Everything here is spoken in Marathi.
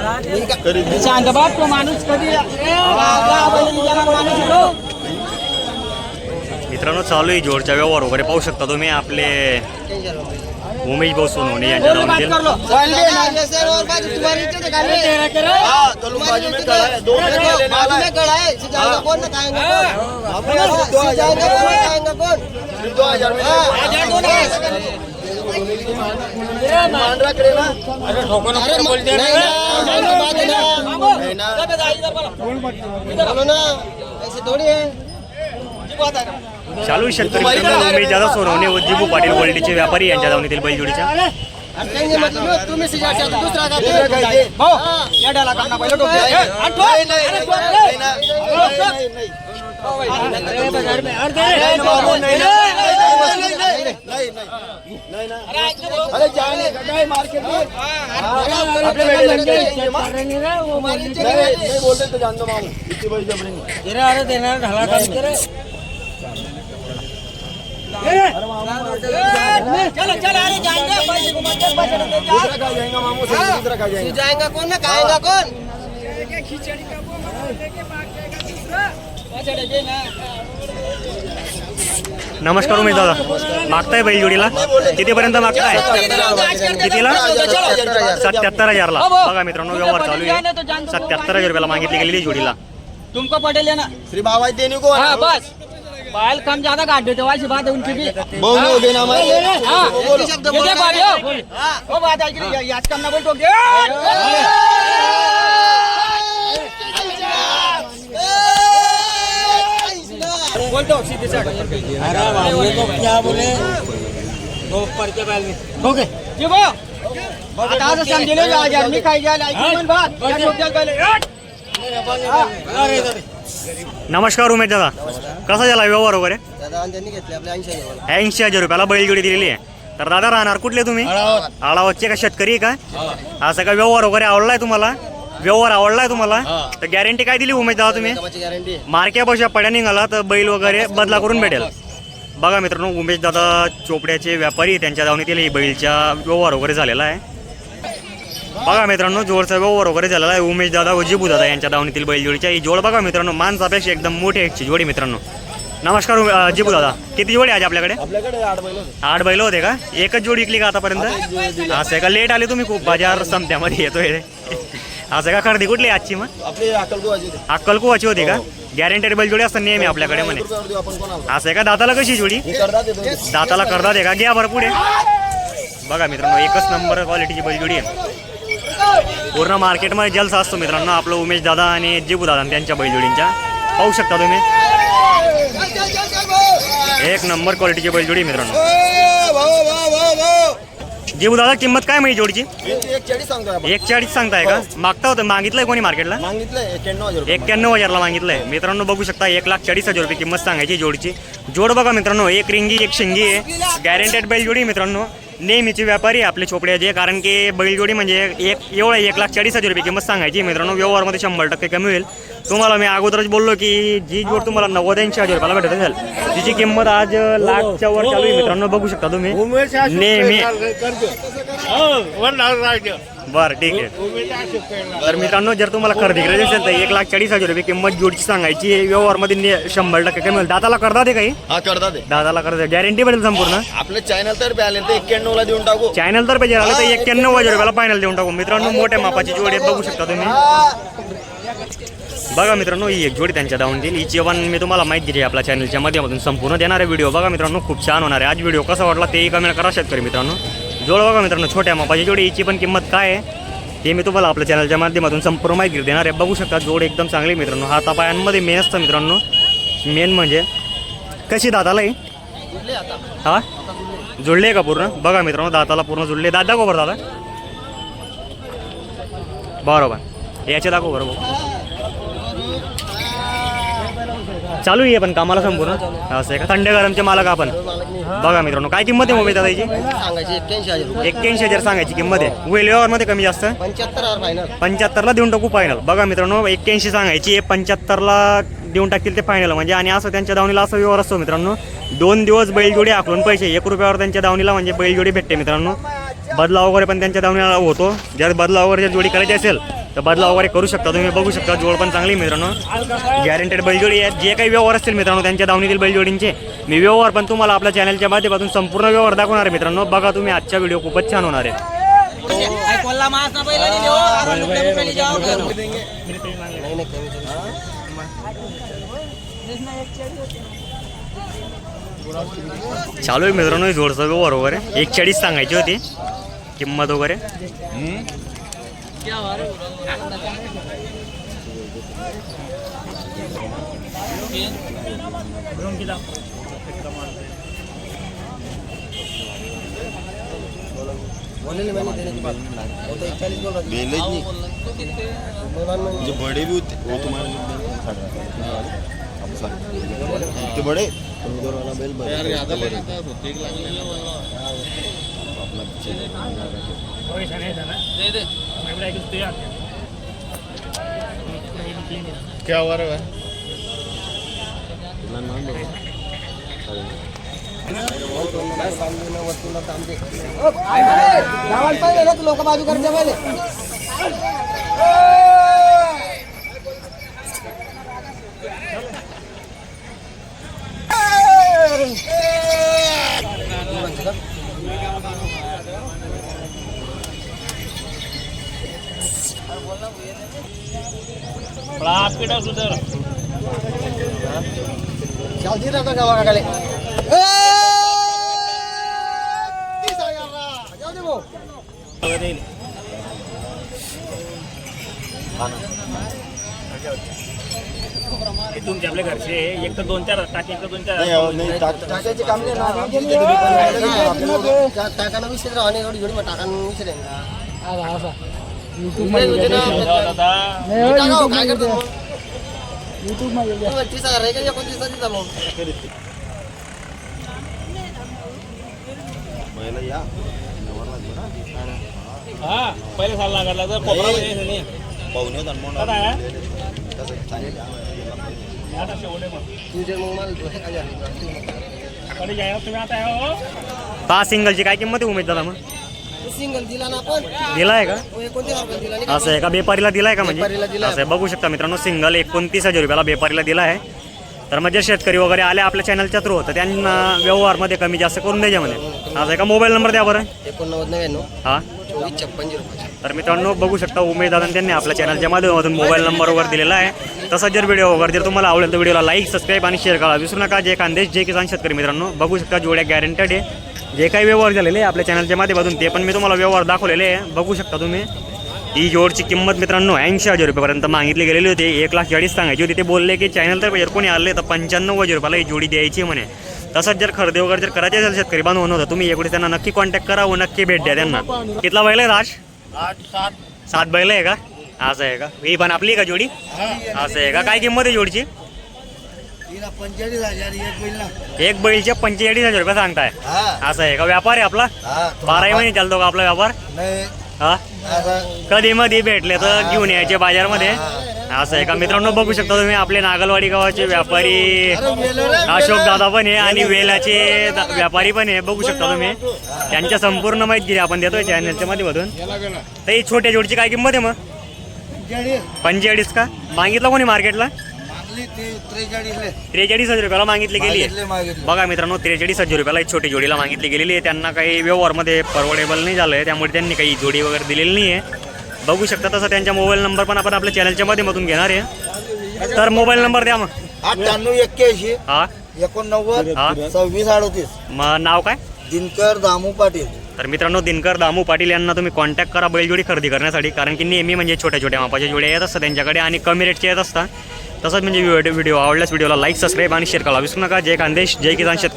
शांत बाप तो माणूस कधी. मित्रांनो चालू आहे जोडचा व्यवहार वगैरे. पाहू शकता तुम्ही आपले उमेश भाऊ सोनवणे यांच्या बोलो, चालू शेतकरी मित्रांनो उमेश सोनवणे व जिबू पाटील गोल्डीचे व्यापारी यांच्या धावणीतील बैलजोडीच्या तुम्ही आठ ठोक. अरे, ठोक रे. अरे, बघ, अरे, अरे, दे. अरे, ऐक ना भाऊ. आपल्या वेळेला तेरा अरे देणार ढाला काम करे चलो चलो अरे जाएंगे पैसे घुमाते पैसे देते जाएगा कौन ना? खाएगा कौन पैसे देते ना. नमस्कार उमेश दादा. मागताय बैलजोडीला कितीपर्यंत मागताय? कितीला? सत्याहत्तर हजारला. बघा मित्रांनो व्यवहार चालू आहे. सत्याहत्तर हजार रुपयाला मागितली गेलेली जोडीला. तुमको पटेल है ना? श्री बाबा देने को हाँ बस. पायल कम ज्यादा काट देते वैसी बात है उनकी भी. बहु हो गए ना हमारे हाँ. ये देख भाभी हो बात आई कि याद करना बोल तो बोल तो सीधे अरे बाबू तो क्या बोले वो पर के बैल में हो गए जी वो आता आज समझले आज आदमी खाई जाए लाइक मन बात। क्या लोग क्या पहले। अरे इधर नमस्कार उमेश दादा। कसा झाला व्यवहार वगैरे? ऐंशी हजार रुपयाला बैलजोडी दिलेली आहे. तर दादा राहणार कुठले तुम्ही? आळावतचे का शेतकरी आहे का? असं का व्यवहार वगैरे आवडलाय तुम्हाला? व्यवहार आवडलाय तुम्हाला? तर गॅरंटी काय दिली उमेश दादा तुम्ही? कामाची गॅरंटी आहे मार्क्या पैशा पड्या निघाला तर बैल वगैरे बदला करून भेटेल. बघा मित्रांनो उमेश दादा चोपड्याचे व्यापारी त्यांच्या दावणीतील ही बैलच्या व्यवहार वगैरे झालेला आहे. बघा मित्रांनो जोडचा व्यवहार वगैरे झालेला आहे. उमेश दादा व जिबू दादा यांच्या दावणीतील बैलजोडीच्या ही जोड बघा मित्रांनो माणसापेक्षा एकदम मोठी आहे जोडी मित्रांनो. नमस्कार जिबू दादा किती जोडी आज आपल्याकडे? आपल्याकडे आठ बैल होते. आठ बैल होते का? एकच जोडी विकली का आतापर्यंत? असं आहे का? लेट आले तुम्ही खूप बाजार संपत्यामध्ये येतोय. असं का? खरेदी कुठली आजची मग? आपले अकल गोवाची होते. अक्कलकुवाची होती का? गॅरंटेड बैल जोडी असतात नेहमी आपल्याकडे म्हणे. रुपयावर देऊ आपण कोणाला? असं आहे का? दाताला कशी जोडी? हे. दाताला करतात आहे का? घ्या बरं पुढे. बघा मित्रांनो एकच नंबर क्वालिटीची बैलजोडी आहे. पूर्ण मार्केटमध्ये जलसा असतो मित्रांनो. आपलं उमेश दादा आणि जिबू दादा त्यांच्या बैलजोडींच्या पाहू शकता तुम्ही. एक नंबर क्वालिटीची बैलजोडी आहे मित्रांनो. ओ, भाऊ, भाऊ, भाऊ, भाऊ. जिबू दादा किंमत काय माहिती जोडीची? यांची एक चाळीस सांगतोय आपण. एक चाळीस सांगताय का? मागता होतं मागितलंय कोणी मार्केटला? मागितलंय एक्क्याण्णव हजार रुपये. एक्क्याण्णव हजारला मागितलंय. मित्रांनो बघू शकता एक लाख चाळीस हजार रुपये किंमत सांगायची जोडची. जोड बघा मित्रांनो एक रिंगी एक शिंगी आहे. गॅरंटेड बैलजोडी मित्रांनो. नेहमीचे व्यापारी आहे आपले चोपड्याचे कारण की बैलजोडी म्हणजे एक एवढं एक लाख चाळीस हजार रुपये किंमत सांगायची. मित्रांनो व्यवहारमध्ये शंभर टक्के कमी होईल. तुम्हाला मी अगोदरच बोललो की जी जोड तुम्हाला नव्वद ऐंशी हजार रुपयाला भेटत असेल तिची किंमत आज लाखच्या वर चालू मित्रांनो बघू शकता तुम्ही. नेहमी. बरं ठीक आहे. तर मित्रांनो जर तुम्हाला खरेदी करायची असेल तर एक लाख चाळीस हजार रुपये किंमत जोडची सांगायची. आहे. व्यवहारमध्ये ने- शंभर टक्के कमी होईल. दादाला करता ते काही? हा करतात ते. दादाला करता गॅरंटी भेटेल संपूर्ण आपल्या चॅनल तर आले तर एक्क्याण्णव ला देऊन टाकू. चॅनल तर पाहिजे आलं तर एक्क्याण्णव हजार रुपयाला फायनल देऊन टाकू. मित्रांनो मोठ्या मापाची जोडी आहे, बघू शकता तुम्ही. बघा मित्रांनो ही एक जोडी त्यांच्या धावून देईल हिची पण मी तुम्हाला माहिती दिली आहे आपल्या चॅनलच्या माध्यमातून. संपूर्ण देणारे व्हिडिओ बघा मित्रांनो खूप छान होणार आहे. आज व्हिडिओ कसा वाटला तेही कमेंट करा शेतकरी मित्रांनो. जोड बघा मित्रांनो छोट्या मापाची जोडी. याची पण किंमत काय आहे? ते मी तुम्हाला आपल्या चॅनलच्या माध्यमातून संपूर्ण माहिती देणार आहे. बघू शकता जोड एकदम चांगली आहे मित्रांनो. हातापायांमध्ये मेन असतं मित्रांनो. मेन म्हणजे कशी दाताला आहे हा? जुळले का पूर्ण? बघा मित्रांनो दाताला पूर्ण जुळले दादा गोबर बरं दादा. बरोबर. याचे दाखव बरं भाऊ. चालू आहे पण कामाला संपूर्ण. असं आहे का? थंड गरमचे मालक आपण. बघा मित्रांनो काय किंमत आहे मोबाईल दादाची एक्क्याऐंशी हजार सांगायची किंमत आहे. वेल व्यवहारमध्ये कमी जास्त? पंच्याहत्तर पंच्याहत्तरला देऊन टाकू फायनल बघा मित्रांनो एक्क्याऐंशी सांगायची पंच्याहत्तरला देऊन टाकतील ते फायनल म्हणजे आणि असं त्यांच्या दावणीला असा व्यवहार असतो मित्रांनो. दोन दिवस बैलजोडी आखलून पैसे. एक रुपयावर त्यांच्या दावणीला म्हणजे बैलजोडी भेटते मित्रांनो. बदला वगैरे पण त्यांच्या दावणीला होतो. जर बदला वगैरे जर जोडी करायची असेल तर बदला वगैरे करू शकता. तुम्ही बघू शकता जोड पण चांगली आहे मित्रांनो. गॅरंटेड बैलजोडी आहेत. जे काही व्यवहार असतील मित्रांनो त्यांच्या दावणीतील बैलजोडींचे. मी व्यवहार पण तुम्हाला आपल्या चॅनलच्या माध्यमातून संपूर्ण व्यवहार दाखवणार आहे मित्रांनो. बघा तुम्ही आजचा व्हिडिओ खूपच छान होणार आहे. चालू आहे मित्रांनो जोडचा व्यवहार वगैरे. एक चाळीस सांगायची होती. किंमत वगैरे. बोलेले मैंने देने की बात वो तो इकतालीस बोल रहा बेले ही नहीं मुसलमान में जो बड़े भी होते वो तुम्हारे अब सर इतने बड़े उधर वाला बेल बड़ा? क्या हुआ रे भाई? गावाला पाहिजे ना तू लोक बाजू करते पहिले. चालती राहतो गावाकडे जाऊ दे भाऊ तुमचे आपल्या घरचे एक तर दोन चार टाकी एक तर दोन नहीं और नहीं टाक टाकायचे काम नाही ना टाकाना विषय राहणे एवढी एवढी मग टाकानं विषय पहिले साल लागला तर मग. मला हे? सिंगलची काय किंमत आहे उमेद दादा मग? सिंगल दिला ना आपण. दिला आहे का एकोणतीस हजार दिला. नाही असं आहे का? बेपारीला दिलाय का म्हणजे? बेपारीला दिलाय. असं आहे. बघू शकता मित्रांनो सिंगल एकोणतीस हजार रुपयाला बेपारीला दिला आहे. तर म्हणजे शेतकरी वगैरे आले आपल्या चॅनलच्या थ्रू तर त्यांना व्यवहारमध्ये कमी जास्त करून द्यायच्या म्हणे. असं आहे का? मोबाईल नंबर द्या बरं. एकोणनव्वद नव्याण्णव. हा? चोवीस छप्पन झिरो पाच. तर मित्रांनो बघू शकता उमेद दादा त्यांनी आपल्या चॅनलच्या माध्यमातून मोबाईल नंबर वगैरे दिलेला आहे. तसाच जर व्हिडिओ वगैरे जर तुम्हाला आवडेल तर व्हिडिओला लाईक सबस्क्राईब आणि शेअर करा. विसरू नका. जे खानदेश जे किसान शेतकरी मित्रांनो. बघू शकता जोड्या गॅरंटेड आहे. जे काही व्यवहार झालेले आहे आपल्या चॅनलच्या माध्यमातून ते पण मी तुम्हाला व्यवहार दाखवलेले आहे. बघू शकता तुम्ही. ही जोडची किंमत मित्रांनो ऐंशी हजार रुपयापर्यंत मागितली गेलेली होती. एक लाख चाळीस सांगायची होती. ते बोलले की चॅनल तर कोणी आले तर पंच्याण्णव हजार रुपयाला ही जोडी द्यायची म्हणे. तसंच जर खरेदी वगैरे जर करायचे असेल शेतकरी बांधव होतं. तुम्ही एवढे त्यांना नक्की कॉन्टॅक्ट करा व नक्की भेट द्या त्यांना. कितला बैल आहे राज? सात बैल आहे का? असं आहे का? ही पण आपली का जोडी? असं आहे का? काय किंमत आहे जोडीची? पंचेचाळीस हजार एक बैल ना. एक बैलचे पंचेचाळीस हजार रुपये सांगताय. हा. असं आहे का? व्यापार आहे आपला? हा बाराही महिने चालतो का आपला व्यापार? नाही. हा? कधी मध्ये भेटले तर घेऊन यायचे बाजारमध्ये. असं आहे का? मित्रांनो बघू शकता तुम्ही आपले नागलवाडी गावाचे व्यापारी. अशोक दादा पण आहे आणि वेलाचे दा- व्यापारी पण आहे. बघू शकता तुम्ही. त्यांच्या संपूर्ण माहिती आपण देतोय चॅनलच्या माध्यमातून तर ही छोट्या जोडची काय किंमत आहे मग? पंचेचाळीस. का? मागितलं कोणी मार्केटला मागली ते त्रेचाळीसले. त्रेचाळीस हजार रुपयाला मागितली गेली आहे. मागितले मागितले. बघा मित्रांनो त्रेचाळीस हजार रुपयाला एक छोटी जोडीला मागितली गेलेली आहे. त्यांना काही व्यवहारमध्ये परवडेबल नाही झालं आहे त्यामुळे त्यांनी काही जोडी वगैरे दिलेली नाही आहे बघू शकता तसं त्यांचा मोबाईल नंबर पण आपण आपल्या चॅनलच्या माध्यमातून घेणार आहे. तर मोबाईल नंबर द्या मग. अठ्ठ्याण्णव एक्क्याऐंशी. हा. एकोणनव्वद. हा. सव्वीस अडतीस. मग नाव काय? दिनकर दामू पाटील. तर मित्रांनो दिनकर दामू पाटील यांना तुम्ही कॉन्टॅक्ट करा बैलजोडी खरेदी करण्यासाठी. कारण की नेहमी म्हणजे छोट्या छोट्या मापाच्या जोड्या येत असतात त्यांच्याकडे आणि कमी रेटचे येत असतात. तसंच म्हणजे व्हिडिओ व्हिडिओ आवडल्यास व्हिडिओला लाईक सबस्क्राईब आणि शेअर करा. विसरू नका. जय खानदेश जय किसान शेतकरी.